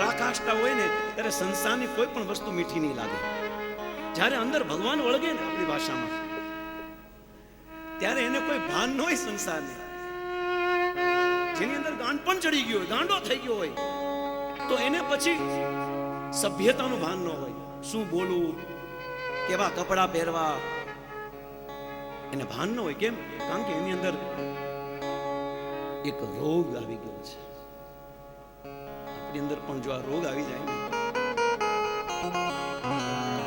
પરાકાષ્ઠા હોય ને, ત્યારે સંસારની કોઈ પણ વસ્તુ મીઠી નહીં લાગે. જ્યારે અંદર ભગવાન વળગે ને આપણી ભાષામાં. ત્યારે એને કોઈ ભાન ન હોય સંસારને. જેની અંદર ગાંઠ પણ ચડી ગયો હોય, ગાંડો થઈ ગયો હોય, તો એને પછી સભ્યતાનું ભાન ન હોય. શું બોલવું? કેવા કપડાં પહેરવા? એને ભાન ન હોય. કેમ? કારણ કે એની અંદર એક રોગ આવી ગયો છે. આપણી અંદર પણ જો આ રોગ આવી જાય ને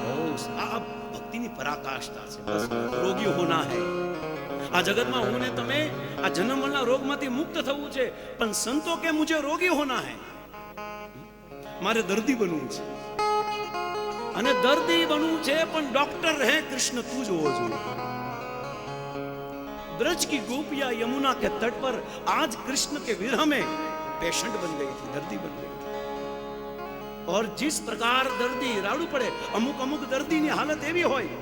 બહુ સ- આ ભક્તિની પરાકાષ્ઠા છે બસ રોગી હોના હૈ આ જગતમાં હું ને તમે આ જન્મ મરણના રોગમાંથી મુક્ત થવું છે પણ સંતો કે મુજે રોગી હોના હૈ મારે દર્દી બનવું છે અને દર્દી બનવું છે પણ ડોક્ટર હે કૃષ્ણ તું જ હોવો જોઈએ ब्रज की गोपिया यमुना के तट पर आज कृष्ण के विरह में पेशेंट बन गई थी दर्दी बन गई थी और जिस प्रकार દર્દી રાડું પડે અમુક અમુક દર્દીની હાલત એવી હોય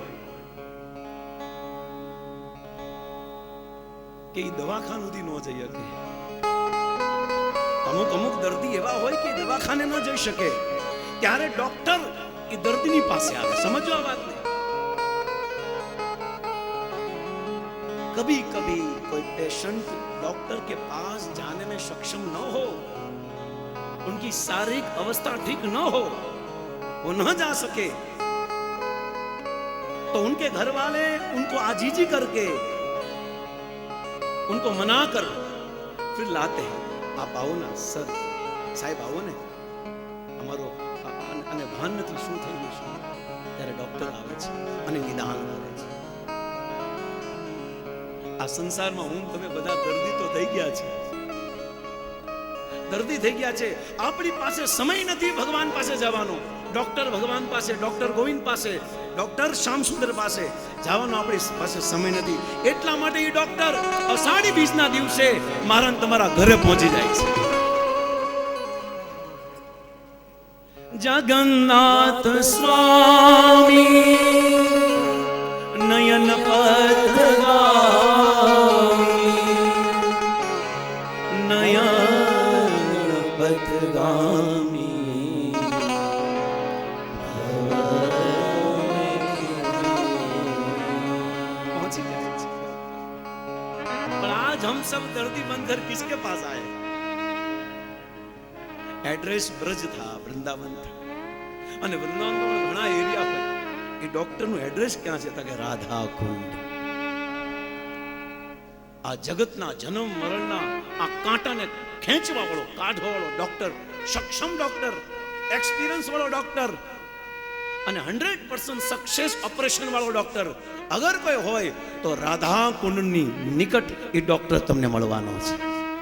કે ઈ દવાખાનુંથી ન જઈ શકે અમુક અમુક દર્દી એવા હોય કે ઈ દવાખાને ન જઈ શકે ત્યારે ડોક્ટર એ દર્દીની પાસે આવે સમજો આ વાતને कभी कभी कोई पेशेंट डॉक्टर के पास जाने में सक्षम न हो उनकी शारीरिक अवस्था ठीक न हो वो न जा सके तो उनके घर वाले उनको आजीजी करके उनको मना कर फिर लाते हैं आप आओ ना સર સાહેબ આવો ને અમારો આ- આ- આને ભાન નથી શું થઈ ગયું શું ત્યારે ડોક્ટર આવે છે અને નિદાન કરે છે આ સંસારમાં હું તમે બધા દર્દી તો થઈ ગયા છે. દર્દી થઈ ગયા છે. આપણી પાસે સમય નથી ભગવાન પાસે જવાનો. ડોક્ટર ભગવાન પાસે, ડોક્ટર ગોવિંદ પાસે, ડોક્ટર શ્યામસુંદર પાસે જવાનો આપણી પાસે સમય નથી. એટલા માટે એ ડોક્ટર અષાઢી બીજના દિવસે મારા તમારા ઘરે પહોંચી જાય છે. જગન્નાથ સ્વામી, નયન પથગામી आज हम सब दर्दी बनकर किसके पास आए એડ્રેસ બ્રજ થા વૃંદાવન થા અને વૃંદાવનમાં ઘણા એરિયા હોય એ ડોક્ટરનું એડ્રેસ ક્યાં છે તો કે રાધા કુંડ આ જગતના જન્મ, મરણના આ કાંટાને ખેંચવા વાળો કાઢવા વાળો ડોક્ટર સક્ષમ ડોક્ટર એક્સપિરિયન્સ વાળો ડોક્ટર અને હંડ્રેડ પર્સન્ટ સક્સેસ ઓપરેશન વાળો ડોક્ટર અગર કોઈ હોય તો રાધા કુંડની નિકટ એ ડોક્ટર તમને મળવાનો છે.